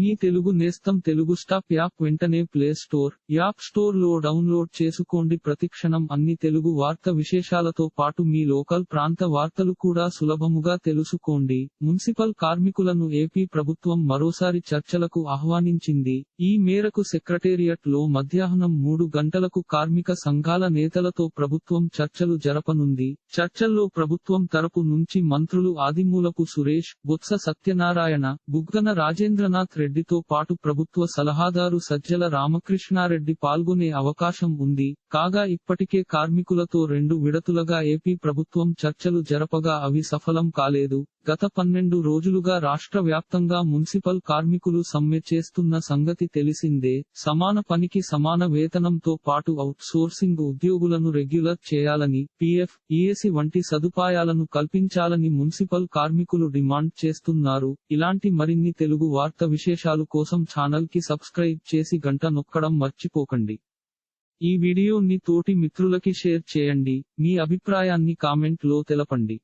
మీ తెలుగు నేస్తం Telugu stop app వెంటనే play store app స్టోర్లో డౌన్లోడ్ చేసుకోండి. ప్రతిక్షణం అన్ని తెలుగు వార్త విశేషాలతో పాటు మీ లోకల్ ప్రాంత వార్తలు కూడా సులభముగా తెలుసుకోండి. మున్సిపల్ కార్మికులను ఏపీ ప్రభుత్వం మరోసారి చర్చలకు ఆహ్వానించింది. ఈ మేరకు సెక్రటేరియట్లో మధ్యాహ్నం మూడు గంటలకు కార్మిక సంఘాల నేతలతో ప్రభుత్వం చర్చలు జరపనుంది. చర్చల్లో ప్రభుత్వం తరపు నుంచి మంత్రులు ఆదిమూలపు సురేష్ బొత్స సత్యనారాయణ బుగ్గన రాజేంద్రనాథ్ రెడ్డితో పాటు ప్రభుత్వ సలహాదారు సజ్జల రామకృష్ణారెడ్డి పాల్గొనే అవకాశం ఉంది. కాగా ఇప్పటికే కార్మికులతో రెండు విడతులుగా ఏపీ ప్రభుత్వం చర్చలు జరపగా అవి సఫలం కాలేదు. గత పన్నెండు రోజులుగా రాష్ట్ర వ్యాప్తంగా మున్సిపల్ కార్మికులు సమ్మె చేస్తున్న సంగతి తెలిసిందే. సమాన పనికి సమాన వేతనంతో పాటు అవుట్ సోర్సింగ్ ఉద్యోగులను రెగ్యులర్ చేయాలని పీఎఫ్ ఈఎసి వంటి సదుపాయాలను కల్పించాలని మున్సిపల్ కార్మికులు డిమాండ్ చేస్తున్నారు. ఇలాంటి మరిన్ని తెలుగు వార్త విశేషాలు కోసం ఛానల్కి సబ్స్క్రైబ్ చేసి గంట నొక్కడం మర్చిపోకండి. ఈ వీడియోని తోటి మిత్రులకి షేర్ చేయండి. మీ అభిప్రాయాన్ని కామెంట్లో తెలపండి.